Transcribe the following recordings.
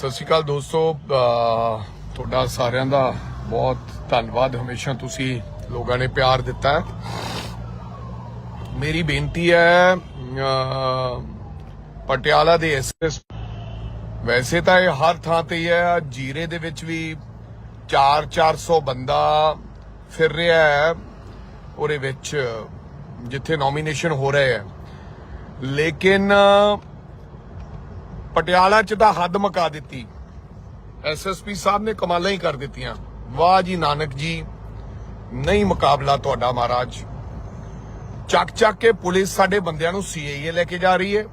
ਸਤਿ ਸ਼੍ਰੀ ਅਕਾਲ ਦੋਸਤੋ ਤੁਹਾਡਾ ਸਾਰਿਆਂ ਦਾ ਬਹੁਤ ਧੰਨਵਾਦ। ਹਮੇਸ਼ਾ ਤੁਸੀਂ ਲੋਕਾਂ ਨੇ ਪਿਆਰ ਦਿੱਤਾ ਹੈ। ਮੇਰੀ ਬੇਨਤੀ ਹੈ ਪਟਿਆਲਾ ਦੇ ਐਸਐਸ ਵੈਸੇ ਤਾਂ ਇਹ ਹਰ ਥਾਂ ਤੇ ਹੀ ਹੈ, ਜੀਰੇ ਦੇ ਵਿੱਚ ਵੀ 4-400 ਬੰਦਾ ਫਿਰ ਰਿਹਾ ਹੈ। ਉਹਦੇ ਵਿੱਚ ਜਿੱਥੇ ਨੋਮੀਨੇਸ਼ਨ ਹੋ ਰਿਹਾ ਹੈ। ਲੇਕਿਨ ਪਟਿਆਲਾ 'ਚ ਤਾਂ ਹੱਦ ਮਕਾ ਦਿੱਤੀ। ਐਸਐਸਪੀ ਸਾਹਿਬ ਨੇ ਕਮਾਲਾਂ ਹੀ ਕਰ ਦਿੱਤੀਆਂ। ਵਾਹ ਜੀ ਨਾਨਕ ਜੀ, ਨਹੀਂ ਮੁਕਾਬਲਾ ਤੁਹਾਡਾ ਮਹਾਰਾਜ। ਚੱਕ ਚੱਕ ਕੇ ਪੁਲਿਸ ਸਾਡੇ ਬੰਦਿਆਂ ਨੂੰ ਸੀਆਈਏ ਲੈ ਕੇ ਜਾ ਰਹੀ ਹੈ।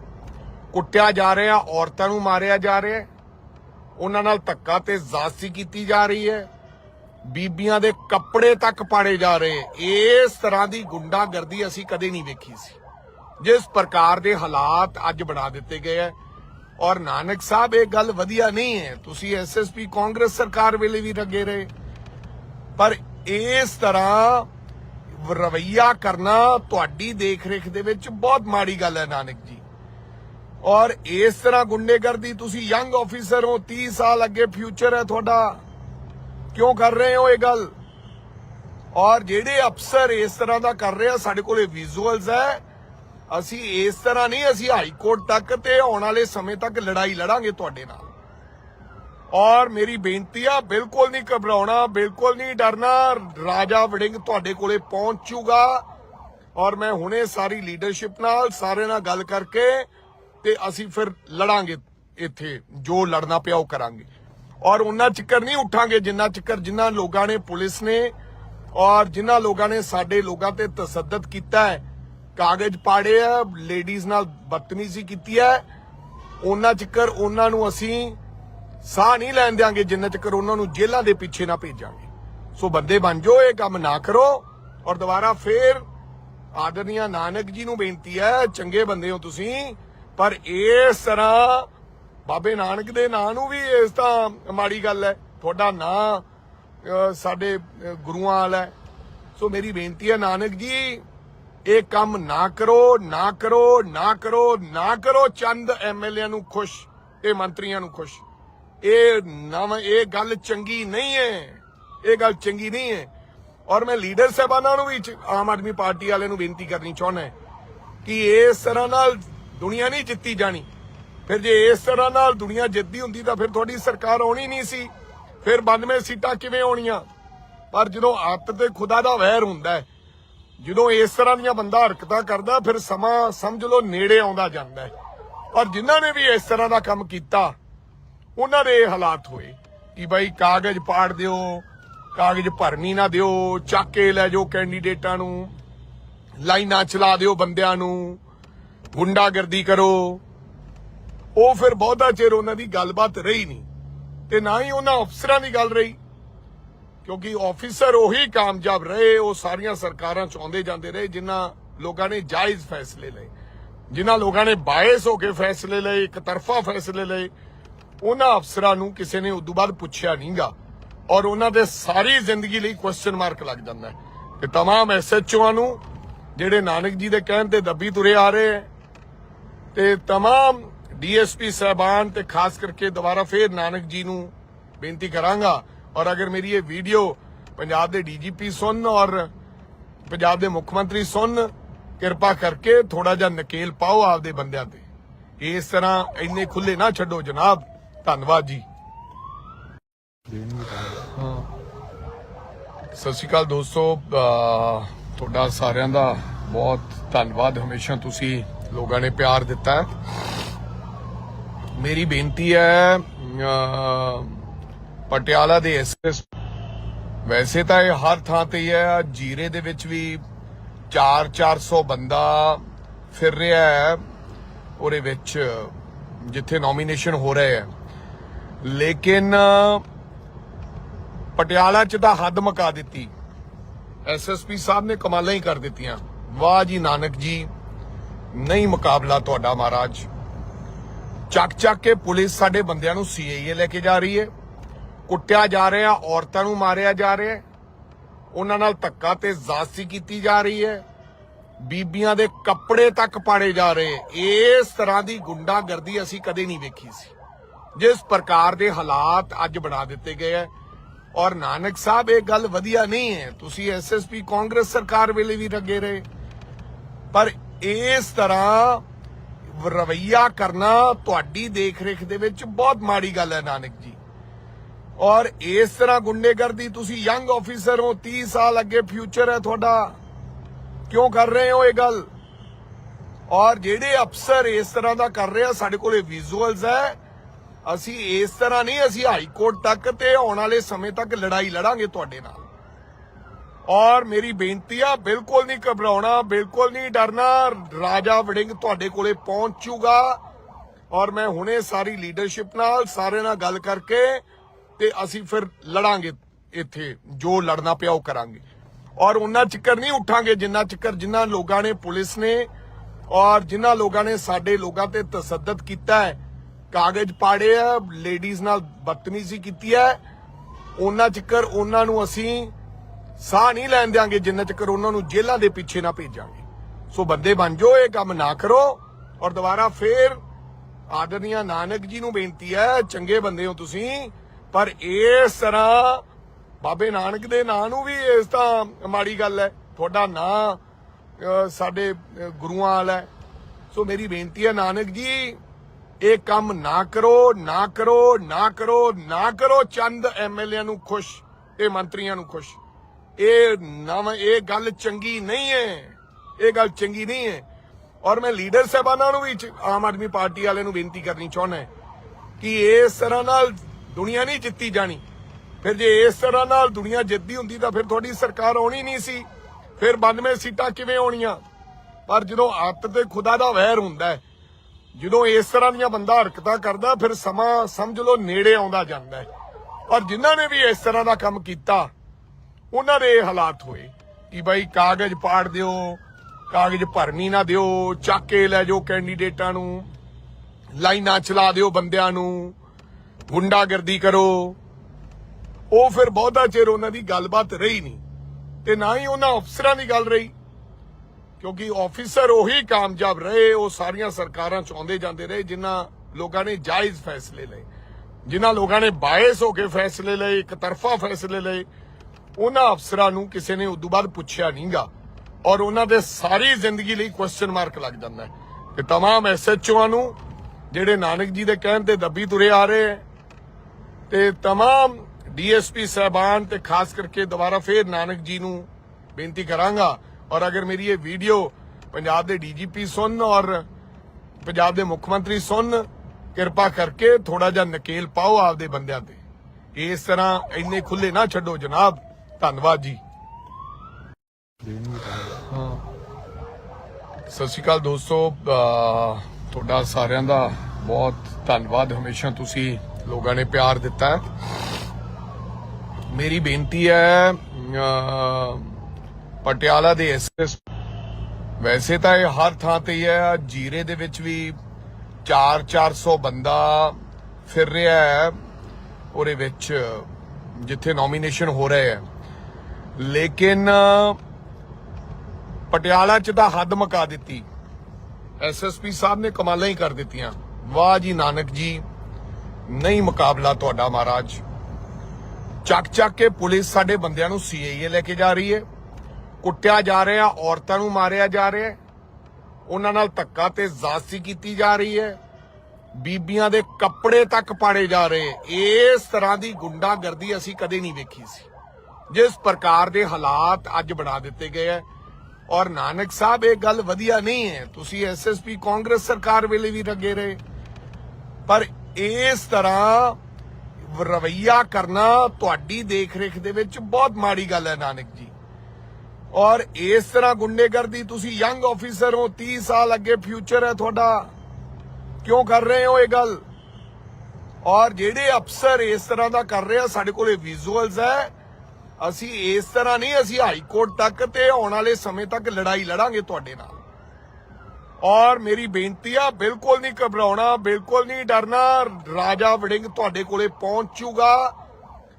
ਕੁੱਟਿਆ ਜਾ ਰਿਹਾ, ਔਰਤਾਂ ਨੂੰ ਮਾਰਿਆ ਜਾ ਰਿਹਾ। ਹੈ ਉਹਨਾਂ ਨਾਲ ਧੱਕਾ ਤੇ ਜ਼ਾਸਤੀ ਕੀਤੀ ਜਾ ਰਹੀ ਹੈ। ਬੀਬੀਆਂ ਦੇ ਕੱਪੜੇ ਤੱਕ ਪਾੜੇ ਜਾ ਰਹੇ। ਇਸ ਤਰ੍ਹਾਂ ਦੀ ਗੁੰਡਾਗਰਦੀ ਅਸੀਂ ਕਦੇ ਨਹੀਂ ਵੇਖੀ ਸੀ। ਜਿਸ ਪ੍ਰਕਾਰ ਦੇ ਹਾਲਾਤ ਅੱਜ ਬਣਾ ਦਿੱਤੇ ਗਏ ਹੈ ਔਰ ਨਾਨਕ ਸਾਹਿਬ, ਇਹ ਗੱਲ ਵਧੀਆ ਨਹੀਂ ਹੈ। ਤੁਸੀਂ ਐਸਐਸਪੀ ਕਾਂਗਰਸ ਸਰਕਾਰ ਵੇਲੇ ਵੀ ਲੱਗੇ ਰਹੇ। ਪਰ ਇਸ ਤਰ੍ਹਾਂ ਰਵਈਆ ਕਰਨਾ ਤੁਹਾਡੀ ਦੇਖਰੇਖ ਦੇ ਵਿੱਚ ਬਹੁਤ ਮਾੜੀ ਗੱਲ ਹੈ ਨਾਨਕ ਜੀ। ਔਰ ਇਸ ਤਰ੍ਹਾਂ ਗੁੰਡੇਗਰਦੀ, ਤੁਸੀਂ ਯੰਗ ਆਫੀਸਰ ਹੋ 30 ਸਾਲ ਅੱਗੇ ਫਿਊਚਰ ਹੈ ਤੁਹਾਡਾ। ਕਿਉਂ ਕਰ ਰਹੇ ਹੋ ਇਹ ਗੱਲ? ਔਰ ਜਿਹੜੇ ਅਫਸਰ ਇਸ ਤਰ੍ਹਾਂ ਦਾ ਕਰ ਰਹੇ ਆ, ਸਾਡੇ ਕੋਲੇ ਵਿਜ਼ੂਅਲਸ ਹੈ। ਅਸੀਂ ਇਸ ਤਰ੍ਹਾਂ ਨਹੀਂ, ਅਸੀਂ ਹਾਈ ਕੋਰਟ ਤੱਕ ਤੇ ਆਉਣ ਵਾਲੇ ਸਮੇਂ ਤੱਕ ਲੜਾਈ ਲੜਾਂਗੇ ਤੁਹਾਡੇ ਨਾਲ। ਔਰ ਮੇਰੀ ਬੇਨਤੀ ਆ, ਬਿਲਕੁਲ ਨਹੀਂ ਘਬਰਾਉਣਾ, ਬਿਲਕੁਲ ਨਹੀਂ ਡਰਨਾ, ਰਾਜਾ ਵੜਿੰਗ ਤੁਹਾਡੇ ਕੋਲੇ ਪਹੁੰਚੂਗਾ ਔਰ ਮੈਂ ਹੁਣੇ ਸਾਰੀ ਲੀਡਰਸ਼ਿਪ ਨਾਲ ਸਾਰੇ ਨਾਲ ਗੱਲ ਕਰਕੇ ਤੇ ਅਸੀਂ ਫਿਰ ਲੜਾਂਗੇ ਇੱਥੇ, ਜੋ ਲੜਨਾ ਪਿਆ ਉਹ ਕਰਾਂਗੇ। ਔਰ ਉਹਨਾਂ ਚੱਕਰ ਨਹੀਂ ਉਠਾਂਗੇ, ਜਿੰਨਾ ਚੱਕਰ ਜਿਨ੍ਹਾਂ ਲੋਕਾਂ ਨੇ, ਪੁਲਿਸ ਨੇ ਔਰ ਜਿਨ੍ਹਾਂ ਲੋਕਾਂ ਨੇ ਸਾਡੇ ਲੋਕਾਂ ਤੇ ਤਸੱਦਦ ਕੀਤਾ ਹੈ ਕਾਗਜ਼ ਪਾੜੇ ਆ ਲੇਡੀਜ਼ ਨਾਲ ਬਦਤਮੀਜ਼ੀ ਕੀਤੀ ਹੈ ਉਹਨਾਂ ਚੱਕਰ ਉਹਨਾਂ ਨੂੰ ਅਸੀਂ ਸਾਹ ਨਹੀਂ ਲੈਣ ਦਿਆਂਗੇ, ਜਿੰਨਾ ਚੱਕਰ ਉਹਨਾਂ ਨੂੰ ਜੇਲ੍ਹਾਂ ਦੇ ਪਿੱਛੇ ਨਾ ਭੇਜਾਂਗੇ। ਸੋ ਬੰਦੇ ਬਣ ਜਾਓ, ਇਹ ਕੰਮ ਨਾ ਕਰੋ ਔਰ ਦੁਬਾਰਾ ਫੇਰ ਆਦਰਨੀਆ ਨਾਨਕ ਜੀ ਨੂੰ ਬੇਨਤੀ ਹੈ, ਚੰਗੇ ਬੰਦੇ ਹੋ ਤੁਸੀਂ, ਪਰ ਇਸ ਤਰ੍ਹਾਂ ਬਾਬੇ ਨਾਨਕ ਦੇ ਨਾਂ ਨੂੰ ਵੀ ਇਸ ਤਾਂ ਮਾੜੀ ਗੱਲ ਹੈ, ਤੁਹਾਡਾ ਨਾਂ ਸਾਡੇ ਗੁਰੂਆਂ ਵਾਲਾ ਹੈ। ਸੋ ਮੇਰੀ ਬੇਨਤੀ ਹੈ, ਨਾਨਕ ਜੀ ਇਹ ਕੰਮ ਨਾ ਕਰੋ ਨਾ ਕਰੋ ਨਾ ਕਰੋ ਨਾ ਕਰੋ। ਚੰਦ ਐਮਐਲਏ ਨੂੰ ਖੁਸ਼ ਤੇ ਮੰਤਰੀਆਂ ਨੂੰ ਖੁਸ਼। ਇਹ ਨਵ, ਇਹ ਗੱਲ ਚੰਗੀ ਨਹੀਂ ਹੈ। ਇਹ ਗੱਲ ਚੰਗੀ ਨਹੀਂ ਹੈ। ਔਰ ਮੈਂ ਲੀਡਰ ਸਾਹਿਬਾਨਾਂ ਨੂੰ ਵੀ ਆਮ ਆਦਮੀ ਪਾਰਟੀ ਵਾਲਿਆਂ ਨੂੰ ਬੇਨਤੀ ਕਰਨੀ ਚਾਹੁੰਦਾ ਕਿ ਇਸ ਤਰ੍ਹਾਂ ਨਾਲ ਦੁਨੀਆ ਨਹੀਂ ਜਿੱਤੀ ਜਾਣੀ। ਫਿਰ ਜੇ ਇਸ ਤਰ੍ਹਾਂ ਨਾਲ ਦੁਨੀਆ ਜਿੱਤਦੀ ਹੁੰਦੀ ਤਾਂ ਫਿਰ ਤੁਹਾਡੀ ਸਰਕਾਰ ਆਉਣੀ ਨਹੀਂ ਸੀ। ਫਿਰ 92 ਸੀਟਾਂ ਕਿਵੇਂ ਆਉਣੀਆਂ? ਪਰ ਜਦੋਂ ਅੱਤ ਤੇ ਖੁਦਾ ਦਾ ਵਹਿਰ ਹੁੰਦਾ ਹੈ ਜਦੋਂ ਇਸ ਤਰ੍ਹਾਂ ਦੀਆਂ ਬੰਦਾ ਹਰਕਤਾਂ ਕਰਦਾ, ਫਿਰ ਸਮਾਂ ਸਮਝ ਲਓ ਨੇੜੇ ਆਉਂਦਾ ਜਾਂਦਾ ਹੈ। ਔਰ ਜਿਨ੍ਹਾਂ ਨੇ ਵੀ ਇਸ ਤਰ੍ਹਾਂ ਦਾ ਕੰਮ ਕੀਤਾ, ਉਹਨਾਂ ਦੇ ਇਹ ਹਾਲਾਤ ਹੋਏ ਕਿ ਭਾਈ ਕਾਗਜ਼ ਪਾੜ ਦਿਓ, ਕਾਗਜ਼ ਭਰਨੀ ਨਾ ਦਿਓ, ਚੱਕ ਕੇ ਲੈ ਜਾਓ ਕੈਂਡੀਡੇਟਾਂ ਨੂੰ, ਲਾਈਨਾਂ ਚਲਾ ਦਿਓ ਬੰਦਿਆਂ ਨੂੰ, ਗੁੰਡਾਗਰਦੀ ਕਰੋ। ਉਹ ਫਿਰ ਬਹੁਤਾ ਚਿਰ ਉਹਨਾਂ ਦੀ ਗੱਲਬਾਤ ਰਹੀ ਨਹੀਂ ਤੇ ਨਾ ਹੀ ਉਹਨਾਂ ਅਫਸਰਾਂ ਦੀ ਗੱਲ ਰਹੀ। ਕਿਉਂਕਿ ਆਫੀਸਰ ਉਹੀ ਕਾਮਯਾਬ ਰਹੇ ਉਹ ਸਾਰੀਆਂ ਸਰਕਾਰਾਂ ਚ ਆਉਂਦੇ ਜਾਂਦੇ ਰਹੇ ਜਿਨ੍ਹਾਂ ਲੋਕਾਂ ਨੇ ਜਾਇਜ਼ ਫੈਸਲੇ ਲਏ ਜਿਨ੍ਹਾਂ ਲੋਕਾਂ ਨੇ ਬਾਇਸ ਹੋ ਕੇ ਫੈਸਲੇ ਲਏ ਇੱਕ ਤਰਫਾ ਫੈਸਲੇ ਲਏ ਉਹਨਾਂ ਅਫਸਰਾਂ ਨੂੰ ਕਿਸੇ ਨੇ ਉਦੋਂ ਬਾਅਦ ਪੁੱਛਿਆ ਨਹੀਂਗਾ ਔਰ ਉਹਨਾਂ ਦੇ ਸਾਰੀ ਜ਼ਿੰਦਗੀ ਲਈ ਕੁਐਸਚਨ ਮਾਰਕ ਲੱਗ ਜਾਂਦਾ ਹੈ ਤੇ तमाम ਐਸਐਚਓਆਂ ਨੂੰ ਜਿਹੜੇ ਨਾਨਕ ਜੀ ਦੇ ਕਹਿਣ ਤੇ ਦੱਬੀ ਤੁਰੇ ਆ ਰਹੇ ਹੈ ਤੇ तमाम ਡੀਐਸਪੀ ਸਹਿਬਾਨ ਤੇ ਖਾਸ ਕਰਕੇ ਦੁਬਾਰਾ ਫੇਰ ਨਾਨਕ ਜੀ ਨੂੰ ਬੇਨਤੀ ਕਰਾਂਗਾ ਔਰ ਅਗਰ ਮੇਰੀ ਇਹ ਵੀਡੀਓ ਪੰਜਾਬ ਦੇ ਡੀਜੀਪੀ ਸੁਣ ਔਰ ਪੰਜਾਬ ਦੇ ਮੁੱਖ ਮੰਤਰੀ ਸੁਣ ਕਿਰਪਾ ਕਰਕੇ ਥੋੜਾ ਜਿਹਾ ਨਕੇਲ ਪਾਓ ਆਪਦੇ ਬੰਦਿਆਂ ਤੇ। ਇਸ ਤਰ੍ਹਾਂ ਇੰਨੇ ਖੁੱਲੇ ਨਾ ਛੱਡੋ ਜਨਾਬ। ਧੰਨਵਾਦ ਜੀ। ਸਤਿ ਸ਼੍ਰੀ ਅਕਾਲ ਦੋਸਤੋ। ਤੁਹਾਡਾ ਸਾਰਿਆਂ ਦਾ ਬਹੁਤ ਧੰਨਵਾਦ। ਹਮੇਸ਼ਾ ਤੁਸੀਂ ਲੋਕਾਂ ਨੇ ਪਿਆਰ ਦਿੱਤਾ। ਮੇਰੀ ਬੇਨਤੀ ਹੈ ਪਟਿਆਲਾ ਦੇ ਐਸਐਸ ਵੈਸੇ ਤਾਂ ਇਹ ਹਰ ਥਾਂ ਤੇ ਹੀ ਹੈ। ਜੀਰੇ ਦੇ ਵਿੱਚ ਵੀ 4-400 ਬੰਦਾ ਫਿਰ ਰਿਹਾ ਹੈ। ਉਹਦੇ ਵਿੱਚ ਜਿੱਥੇ ਨੋਮੀਨੇਸ਼ਨ ਹੋ ਰਹੇ ਹੈ। ਲੇਕਿਨ ਪਟਿਆਲਾ 'ਚ ਤਾਂ ਹੱਦ ਮਕਾ ਦਿੱਤੀ। ਐਸਐਸਪੀ ਸਾਹਿਬ ਨੇ ਕਮਾਲਾਂ ਹੀ ਕਰ ਦਿੱਤੀਆਂ। ਵਾਹ ਜੀ ਨਾਨਕ ਜੀ, ਨਹੀਂ ਮੁਕਾਬਲਾ ਤੁਹਾਡਾ ਮਹਾਰਾਜ। ਚੱਕ ਚੱਕ ਕੇ ਪੁਲਿਸ ਸਾਡੇ ਬੰਦਿਆਂ ਨੂੰ ਸੀਆਈਏ ਲੈ ਕੇ ਜਾ ਰਹੀ ਹੈ। ਕੁੱਟਿਆ ਜਾ ਰਿਹਾ ਔਰਤਾਂ ਨੂੰ ਮਾਰਿਆ ਜਾ ਰਿਹਾ ਉਹਨਾਂ ਨਾਲ ਧੱਕਾ ਤੇ ਜ਼ਾਸਤੀ ਕੀਤੀ ਜਾ ਰਹੀ ਹੈ। ਬੀਬੀਆਂ ਦੇ ਕੱਪੜੇ ਤੱਕ ਪਾੜੇ ਜਾ ਰਹੇ ਇਸ ਤਰ੍ਹਾਂ ਦੀ ਗੁੰਡਾਗਰਦੀ ਅਸੀਂ ਕਦੇ ਨਹੀਂ ਵੇਖੀ ਸੀ। ਜਿਸ ਪ੍ਰਕਾਰ ਦੇ ਹਾਲਾਤ ਅੱਜ ਬਣਾ ਦਿੱਤੇ ਗਏ ਹੈ। ਔਰ ਨਾਨਕ ਸਾਹਿਬ, ਇਹ ਗੱਲ ਵਧੀਆ ਨਹੀਂ ਹੈ। ਤੁਸੀਂ ਐਸਐਸਪੀ ਕਾਂਗਰਸ ਸਰਕਾਰ ਵੇਲੇ ਵੀ ਲੱਗੇ ਰਹੇ। ਪਰ ਇਸ ਤਰ੍ਹਾਂ ਰਵਈਆ ਕਰਨਾ ਤੁਹਾਡੀ ਦੇਖਰੇਖ ਦੇ ਵਿੱਚ ਬਹੁਤ ਮਾੜੀ ਗੱਲ ਹੈ ਨਾਨਕ ਜੀ। ਔਰ ਇਸ ਤਰ੍ਹਾਂ ਗੁੰਡੇਗਰਦੀ ਤੁਸੀਂ ਯੰਗ ਆਫੀਸਰ ਹੋ 30 ਸਾਲ ਅੱਗੇ ਫਿਊਚਰ ਹੈ ਤੁਹਾਡਾ। ਕਿਉਂ ਕਰ ਰਹੇ ਹੋ ਇਹ ਗੱਲ? ਔਰ ਜਿਹੜੇ ਅਫਸਰ ਇਸ ਤਰ੍ਹਾਂ ਦਾ ਕਰ ਰਹੇ ਆ, ਸਾਡੇ ਕੋਲੇ ਵਿਜ਼ੂਅਲਸ ਹੈ। ਅਸੀਂ ਇਸ ਤਰ੍ਹਾਂ ਨਹੀਂ, ਅਸੀਂ ਹਾਈ ਕੋਰਟ ਤੱਕ ਤੇ ਆਉਣ ਵਾਲੇ ਸਮੇਂ ਤੱਕ ਲੜਾਈ ਲੜਾਂਗੇ ਤੁਹਾਡੇ ਨਾਲ। ਔਰ ਮੇਰੀ ਬੇਨਤੀ ਆ, ਬਿਲਕੁਲ ਨਹੀਂ ਘਬਰਾਉਣਾ, ਬਿਲਕੁਲ ਨਹੀਂ ਡਰਨਾ, ਰਾਜਾ ਵੜਿੰਗ ਤੁਹਾਡੇ ਕੋਲੇ ਪਹੁੰਚੂਗਾ ਔਰ ਮੈਂ ਹੁਣੇ ਸਾਰੀ ਲੀਡਰਸ਼ਿਪ ਨਾਲ ਸਾਰੇ ਨਾਲ ਗੱਲ ਕਰਕੇ ਤੇ ਅਸੀਂ ਫਿਰ ਲੜਾਂਗੇ ਇੱਥੇ, ਜੋ ਲੜਨਾ ਪਿਆ ਉਹ ਕਰਾਂਗੇ। ਔਰ ਉਹਨਾਂ ਚੱਕਰ ਨਹੀਂ ਉਠਾਂਗੇ, ਜਿੰਨਾ ਚੱਕਰ ਜਿਨ੍ਹਾਂ ਲੋਕਾਂ ਨੇ, ਪੁਲਿਸ ਨੇ, ਔਰ ਜਿਨ੍ਹਾਂ ਲੋਕਾਂ ਨੇ ਸਾਡੇ ਲੋਕਾਂ ਤੇ ਤਸੱਦਦ ਕੀਤਾ ਹੈ, ਕਾਗਜ਼ ਪਾੜੇ ਆ ਲੇਡੀਜ਼ ਨਾਲ ਬਦਤਮੀਜ਼ੀ ਕੀਤੀ ਹੈ, ਉਹਨਾਂ ਚੱਕਰ ਉਹਨਾਂ ਨੂੰ ਅਸੀਂ ਸਾਹ ਨਹੀਂ ਲੈਣ ਦਿਆਂਗੇ, ਜਿੰਨਾ ਚੱਕਰ ਉਹਨਾਂ ਨੂੰ ਜੇਲ੍ਹਾਂ ਦੇ ਪਿੱਛੇ ਨਾ ਭੇਜਾਂਗੇ। ਸੋ ਬੰਦੇ ਬਣ ਜਾਓ, ਇਹ ਕੰਮ ਨਾ ਕਰੋ, ਔਰ ਦੁਬਾਰਾ ਫੇਰ ਆਦਰਨੀਆ ਨਾਨਕ ਜੀ ਨੂੰ ਬੇਨਤੀ ਹੈ, ਚੰਗੇ ਬੰਦੇ ਹੋ ਤੁਸੀਂ ਪਰ ਇਸ ਤਰ੍ਹਾਂ ਬਾਬੇ ਨਾਨਕ ਦੇ ਨਾਂ ਨੂੰ ਵੀ ਇਸ ਤਾਂ ਮਾੜੀ ਗੱਲ ਹੈ, ਤੁਹਾਡਾ ਨਾਂ ਸਾਡੇ ਗੁਰੂਆਂ ਵਾਲਾ ਸੋ ਮੇਰੀ ਬੇਨਤੀ ਹੈ ਨਾਨਕ ਜੀ, ਇਹ ਕੰਮ ਨਾ ਕਰੋ ਨਾ ਕਰੋ ਨਾ ਕਰੋ ਨਾ ਕਰੋ, ਚੰਦ ਐਮਐਲਏ ਨੂੰ ਖੁਸ਼, ਇਹ ਮੰਤਰੀਆਂ ਨੂੰ ਖੁਸ਼। ਇਹ ਨਵ, ਇਹ ਗੱਲ ਚੰਗੀ ਨਹੀਂ ਹੈ, ਇਹ ਗੱਲ ਚੰਗੀ ਨਹੀਂ ਹੈ। ਔਰ ਮੈਂ ਲੀਡਰ ਸਾਹਿਬਾਨਾਂ ਨੂੰ ਵੀ ਆਮ ਆਦਮੀ ਪਾਰਟੀ ਵਾਲਿਆਂ ਨੂੰ ਬੇਨਤੀ ਕਰਨੀ ਚਾਹੁੰਦਾ ਕਿ ਇਸ ਤਰ੍ਹਾਂ ਨਾਲ ਦੁਨੀਆ ਨਹੀਂ ਜਿੱਤੀ ਜਾਣੀ। ਫਿਰ ਜੇ ਇਸ ਤਰ੍ਹਾਂ ਨਾਲ ਦੁਨੀਆ ਜਿੱਤਦੀ ਹੁੰਦੀ ਤਾਂ ਫਿਰ ਤੁਹਾਡੀ ਸਰਕਾਰ ਆਉਣੀ ਨਹੀਂ ਸੀ। ਫਿਰ 92 ਸੀਟਾਂ ਕਿਵੇਂ ਆਉਣੀਆਂ? ਪਰ ਜਦੋਂ ਅੱਤ ਤੇ ਖੁਦਾ ਦਾ ਵਹਿਰ ਹੁੰਦਾ ਹੈ, ਜਦੋਂ ਇਸ ਤਰ੍ਹਾਂ ਦੀਆਂ ਬੰਦਾ ਹਰਕਤਾਂ ਕਰਦਾ, ਫਿਰ ਸਮਾਂ ਸਮਝ ਲਓ ਨੇੜੇ ਆਉਂਦਾ ਜਾਂਦਾ ਹੈ। ਔਰ ਜਿਨ੍ਹਾਂ ਨੇ ਵੀ ਇਸ ਤਰ੍ਹਾਂ ਦਾ ਕੰਮ ਕੀਤਾ, ਉਹਨਾਂ ਦੇ ਇਹ ਹਾਲਾਤ ਹੋਏ ਕਿ ਭਾਈ ਕਾਗਜ਼ ਪਾੜ ਦਿਓ, ਕਾਗਜ਼ ਭਰਨੀ ਨਾ ਦਿਓ, ਚੱਕ ਕੇ ਲੈ ਜਾਓ ਕੈਂਡੀਡੇਟਾਂ ਨੂੰ, ਲਾਈਨਾਂ ਚਲਾ ਦਿਓ ਬੰਦਿਆਂ ਨੂੰ ਗੁੰਡਾਗਰਦੀ ਕਰੋ ਉਹ ਫਿਰ ਬਹੁਤਾ ਚਿਰ ਉਹਨਾਂ ਦੀ ਗੱਲਬਾਤ ਰਹੀ ਨਹੀਂ ਤੇ ਨਾ ਹੀ ਉਹਨਾਂ ਅਫਸਰਾਂ ਦੀ ਗੱਲ ਰਹੀ ਕਿਉਂਕਿ ਆਫੀਸਰ ਉਹੀ ਕਾਮਯਾਬ ਰਹੇ ਉਹ ਸਾਰੀਆਂ ਸਰਕਾਰਾਂ ਚ ਆਉਂਦੇ ਜਾਂਦੇ ਰਹੇ ਜਿਨ੍ਹਾਂ ਲੋਕਾਂ ਨੇ ਜਾਇਜ਼ ਫੈਸਲੇ ਲਏ ਜਿਨ੍ਹਾਂ ਲੋਕਾਂ ਨੇ ਬਾਇਸ ਹੋ ਕੇ ਫੈਸਲੇ ਲਏ ਇੱਕ ਤਰਫਾ ਫੈਸਲੇ ਲਏ ਉਹਨਾਂ ਅਫਸਰਾਂ ਨੂੰ ਕਿਸੇ ਨੇ ਉਦੋਂ ਬਾਅਦ ਪੁੱਛਿਆ ਨਹੀਂਗਾ ਔਰ ਉਹਨਾਂ ਦੇ ਸਾਰੀ ਜ਼ਿੰਦਗੀ ਲਈ ਕੁਐਸਚਨ ਮਾਰਕ ਲੱਗ ਜਾਂਦਾ ਹੈ ਕਿ तमाम ਐਸਐਚਓਆਂ ਨੂੰ ਜਿਹੜੇ ਨਾਨਕ ਜੀ ਦੇ ਕਹਿਣ ਤੇ ਦੱਬੀ ਤੁਰੇ ਆ ਰਹੇ ਹੈ ਤੇ तमाम ਡੀਐਸਪੀ ਸਹਿਬਾਨ ਤੇ ਖਾਸ ਕਰਕੇ ਦੁਬਾਰਾ ਫੇਰ ਨਾਨਕ ਜੀ ਨੂੰ ਬੇਨਤੀ ਕਰਾਂਗਾ ਔਰ ਅਗਰ ਮੇਰੀ ਇਹ ਵੀਡੀਓ ਪੰਜਾਬ ਦੇ ਡੀਜੀਪੀ ਸੁਣ ਔਰ ਪੰਜਾਬ ਦੇ ਮੁੱਖ ਮੰਤਰੀ ਸੁਣ ਕਿਰਪਾ ਕਰਕੇ ਥੋੜਾ ਜਿਹਾ ਨਕੇਲ ਪਾਓ ਆਪਦੇ ਬੰਦਿਆਂ ਤੇ ਇਸ ਤਰ੍ਹਾਂ ਇੰਨੇ ਖੁੱਲੇ ਨਾ ਛੱਡੋ ਜਨਾਬ ਧੰਨਵਾਦ ਜੀ ਸਤਿ ਸ਼੍ਰੀ ਅਕਾਲ ਦੋਸਤੋ ਅਹ ਤੁਹਾਡਾ ਸਾਰਿਆਂ ਦਾ ਬਹੁਤ ਧੰਨਵਾਦ ਹਮੇਸ਼ਾ ਤੁਸੀਂ ਲੋਕਾਂ ਨੇ ਪਿਆਰ ਦਿੱਤਾ। ਮੇਰੀ ਬੇਨਤੀ ਹੈ ਪਟਿਆਲਾ ਦੇ ਐਸਐਸ ਵੈਸੇ ਤਾਂ ਇਹ ਹਰ ਥਾਂ ਤੇ ਹੀ ਹੈ ਜੀਰੇ ਦੇ ਵਿੱਚ ਵੀ 4-400 ਬੰਦਾ ਫਿਰ ਰਿਹਾ ਹੈ। ਉਹਦੇ ਵਿੱਚ ਜਿੱਥੇ ਨੋਮੀਨੇਸ਼ਨ ਹੋ ਰਹੇ ਹੈ। ਲੇਕਿਨ, ਪਟਿਆਲਾ 'ਚ ਤਾਂ ਹੱਦ ਮਕਾ ਦਿੱਤੀ। ਐਸਐਸਪੀ ਸਾਹਿਬ ਨੇ ਕਮਾਲਾਂ ਹੀ ਕਰ ਦਿੱਤੀਆਂ। ਵਾਹ ਜੀ ਨਾਨਕ ਜੀ। ਨਹੀਂ ਮੁਕਾਬਲਾ ਤੁਹਾਡਾ ਮਹਾਰਾਜ। ਚੱਕ ਚੱਕ ਕੇ ਪੁਲਿਸ ਸਾਡੇ ਬੰਦਿਆਂ ਨੂੰ ਸੀਆਈਏ ਲੈ ਕੇ ਜਾ ਰਹੀ ਹੈ। ਕੁੱਟਿਆ ਜਾ ਰਿਹਾ, ਔਰਤਾਂ ਨੂੰ ਮਾਰਿਆ ਜਾ ਰਿਹਾ। ਉਹਨਾਂ ਨਾਲ ਧੱਕਾ ਤੇ ਜ਼ਾਸਤੀ ਕੀਤੀ ਜਾ ਰਹੀ ਹੈ। ਬੀਬੀਆਂ ਦੇ ਕੱਪੜੇ ਤੱਕ ਪਾੜੇ ਜਾ ਰਹੇ। ਇਸ ਤਰ੍ਹਾਂ ਦੀ ਗੁੰਡਾਗਰਦੀ ਅਸੀਂ ਕਦੇ ਨਹੀਂ ਵੇਖੀ ਸੀ। ਜਿਸ ਪ੍ਰਕਾਰ ਦੇ ਹਾਲਾਤ ਅੱਜ ਬਣਾ ਦਿੱਤੇ ਗਏ ਹੈ। ਔਰ ਨਾਨਕ ਸਾਹਿਬ, ਇਹ ਗੱਲ ਵਧੀਆ ਨਹੀਂ ਹੈ। ਤੁਸੀਂ ਐਸਐਸਪੀ ਕਾਂਗਰਸ ਸਰਕਾਰ ਵੇਲੇ ਵੀ ਲੱਗੇ ਰਹੇ। ਪਰ ਇਸ ਤਰ੍ਹਾਂ ਰਵਈਆ ਕਰਨਾ ਤੁਹਾਡੀ ਦੇਖਰੇਖ ਦੇ ਵਿੱਚ ਬਹੁਤ ਮਾੜੀ ਗੱਲ ਹੈ, ਨਾਨਕ ਜੀ। ਔਰ ਇਸ ਤਰ੍ਹਾਂ ਗੁੰਡੇਗਰਦੀ ਤੁਸੀਂ ਯੰਗ ਆਫੀਸਰ ਹੋ 30 ਸਾਲ ਅੱਗੇ ਫਿਊਚਰ ਹੈ ਤੁਹਾਡਾ। ਕਿਉਂ ਕਰ ਰਹੇ ਹੋ ਇਹ ਗੱਲ? ਔਰ ਜਿਹੜੇ ਅਫਸਰ ਇਸ ਤਰ੍ਹਾਂ ਦਾ ਕਰ ਰਹੇ ਆ, ਸਾਡੇ ਕੋਲੇ ਵਿਜ਼ੂਅਲਸ ਹੈ। ਅਸੀਂ ਇਸ ਤਰ੍ਹਾਂ ਨਹੀਂ, ਅਸੀਂ ਹਾਈ ਕੋਰਟ ਤੱਕ ਤੇ ਆਉਣ ਵਾਲੇ ਸਮੇਂ ਤੱਕ ਲੜਾਈ ਲੜਾਂਗੇ ਤੁਹਾਡੇ ਨਾਲ। ਔਰ ਮੇਰੀ ਬੇਨਤੀ ਆ, ਬਿਲਕੁਲ ਨਹੀਂ ਘਬਰਾਉਣਾ, ਬਿਲਕੁਲ ਨਹੀਂ ਡਰਨਾ। ਰਾਜਾ ਵੜਿੰਗ ਤੁਹਾਡੇ ਕੋਲੇ ਪਹੁੰਚੂਗਾ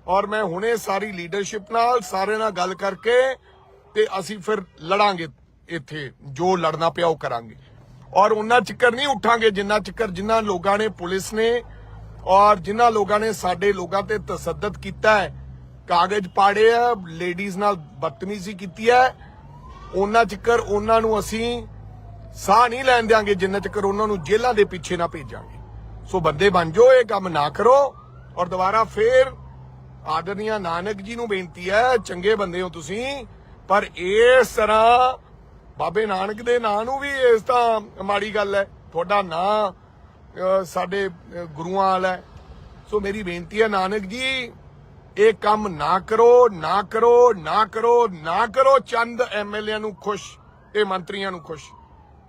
ਔਰ ਮੈਂ ਹੁਣੇ ਸਾਰੀ ਲੀਡਰਸ਼ਿਪ ਨਾਲ ਸਾਰੇ ਨਾਲ ਗੱਲ ਕਰਕੇ ਤੇ ਅਸੀਂ ਫਿਰ ਲੜਾਂਗੇ ਇੱਥੇ। ਜੋ ਲੜਨਾ ਪਿਆ ਉਹ ਕਰਾਂਗੇ। ਔਰ ਉਹਨਾਂ ਚੱਕਰ ਨਹੀਂ ਉਠਾਂਗੇ, ਜਿੰਨਾ ਚੱਕਰ ਜਿਨ੍ਹਾਂ ਲੋਕਾਂ ਨੇ, ਪੁਲਿਸ ਨੇ ਔਰ ਜਿਨ੍ਹਾਂ ਲੋਕਾਂ ਨੇ ਸਾਡੇ ਲੋਕਾਂ ਤੇ ਤਸੱਦਦ ਕੀਤਾ ਹੈ। ਕਾਗਜ਼ ਪਾੜੇ ਆ ਲੇਡੀਜ਼ ਨਾਲ ਬਦਤਮੀਜ਼ੀ ਕੀਤੀ ਹੈ। ਉਹਨਾਂ ਚਿਕਰ ਉਹਨਾਂ ਨੂੰ ਅਸੀਂ ਸਾਹ ਨਹੀਂ ਲੈਣ ਦਿਆਂਗੇ ਜਿੰਨਾ ਚਿਕਰ ਉਹਨਾਂ ਨੂੰ ਜੇਲ੍ਹਾਂ ਦੇ ਪਿੱਛੇ ਨਾ ਭੇਜਾਂਗੇ। ਸੋ ਬੰਦੇ ਬਣ ਜਾਓ, ਇਹ ਕੰਮ ਨਾ ਕਰੋ ਔਰ ਦੁਬਾਰਾ ਫੇਰ ਆਦਰਨੀਆ ਨਾਨਕ ਜੀ ਨੂੰ ਬੇਨਤੀ ਹੈ, ਚੰਗੇ ਬੰਦੇ ਹੋ ਤੁਸੀਂ, ਪਰ ਇਸ ਤਰ੍ਹਾਂ ਬਾਬੇ ਨਾਨਕ ਦੇ ਨਾਂ ਨੂੰ ਵੀ ਇਸ ਤਾਂ ਮਾੜੀ ਗੱਲ ਹੈ, ਤੁਹਾਡਾ ਨਾਂ ਸਾਡੇ ਗੁਰੂਆਂ ਵਾਲਾ ਹੈ। ਸੋ ਮੇਰੀ ਬੇਨਤੀ ਹੈ ਨਾਨਕ ਜੀ, ਇਹ ਕੰਮ ਨਾ ਕਰੋ ਨਾ ਕਰੋ ਨਾ ਕਰੋ ਨਾ ਕਰੋ, ਚੰਦ ਐਮਐਲਏ ਨੂੰ ਖੁਸ਼, ਇਹ ਮੰਤਰੀਆਂ ਨੂੰ ਖੁਸ਼।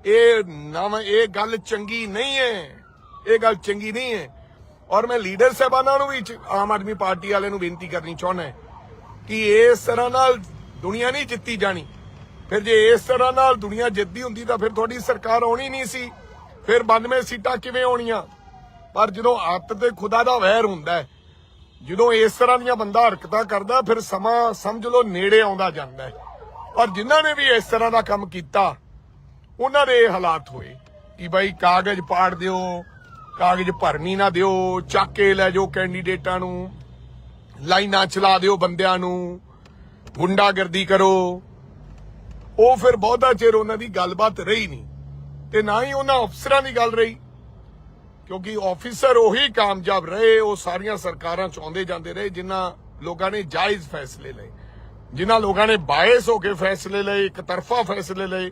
ਇਹ ਨਵ, ਇਹ ਗੱਲ ਚੰਗੀ ਨਹੀਂ ਹੈ। ਇਹ ਗੱਲ ਚੰਗੀ ਨਹੀਂ ਹੈ। ਔਰ ਮੈਂ ਲੀਡਰ ਸਾਹਿਬਾਨਾਂ ਨੂੰ ਵੀ ਆਮ ਆਦਮੀ ਪਾਰਟੀ ਵਾਲੇ ਨੂੰ ਬੇਨਤੀ ਕਰਨੀ ਚਾਹੁੰਦਾ ਕਿ ਇਸ ਤਰ੍ਹਾਂ ਨਾਲ ਦੁਨੀਆ ਨਹੀਂ ਜਿੱਤੀ ਜਾਣੀ। ਫਿਰ ਜੇ ਇਸ ਤਰ੍ਹਾਂ ਨਾਲ ਦੁਨੀਆ ਜਿੱਤਦੀ ਹੁੰਦੀ ਤਾਂ ਫਿਰ ਤੁਹਾਡੀ ਸਰਕਾਰ ਆਉਣੀ ਨਹੀਂ ਸੀ। ਫਿਰ 92 ਸੀਟਾਂ ਕਿਵੇਂ ਆਉਣੀਆਂ? ਪਰ ਜਦੋਂ ਅੱਤ ਤੇ ਖੁਦਾ ਦਾ ਵਹਿਰ ਹੁੰਦਾ ਜਦੋਂ ਇਸ ਤਰ੍ਹਾਂ ਦੀਆਂ ਬੰਦਾ ਹਰਕਤਾਂ ਕਰਦਾ, ਫਿਰ ਸਮਾਂ ਸਮਝ ਲਓ ਨੇੜੇ ਆਉਂਦਾ ਜਾਂਦਾ ਔਰ ਜਿਨ੍ਹਾਂ ਨੇ ਵੀ ਇਸ ਤਰ੍ਹਾਂ ਦਾ ਕੰਮ ਕੀਤਾ ਉਹਨਾਂ ਦੇ ਇਹ ਹਾਲਾਤ ਹੋਏ ਕਿ ਬਾਈ ਕਾਗਜ਼ ਪਾੜ ਦਿਓ, ਕਾਗਜ਼ ਭਰਨੀ ਨਾ ਦਿਓ, ਚੱਕ ਕੇ ਲੈ ਜਾਓ ਕੈਂਡੀਡੇਟਾਂ ਨੂੰ, ਲਾਈਨਾਂ ਚਲਾ ਦਿਓ ਬੰਦਿਆਂ ਨੂੰ, ਗੁੰਡਾਗਰਦੀ ਕਰੋ। ਉਹ ਫਿਰ ਬਹੁਤਾ ਚਿਰ ਉਹਨਾਂ ਦੀ ਗੱਲਬਾਤ ਰਹੀ ਨਹੀਂ ਤੇ ਨਾ ਹੀ ਉਹਨਾਂ ਅਫਸਰਾਂ ਦੀ ਗੱਲ ਰਹੀ, ਕਿਉਂਕਿ ਆਫੀਸਰ ਉਹੀ ਕਾਮਯਾਬ ਰਹੇ, ਉਹ ਸਾਰੀਆਂ ਸਰਕਾਰਾਂ ਚ ਆਉਂਦੇ ਜਾਂਦੇ ਰਹੇ, ਜਿਨ੍ਹਾਂ ਲੋਕਾਂ ਨੇ ਜਾਇਜ਼ ਫੈਸਲੇ ਲਏ। ਜਿਨ੍ਹਾਂ ਲੋਕਾਂ ਨੇ ਬਾਇਸ ਹੋ ਕੇ ਫੈਸਲੇ ਲਏ, ਇੱਕ ਤਰਫਾ ਫੈਸਲੇ ਲਏ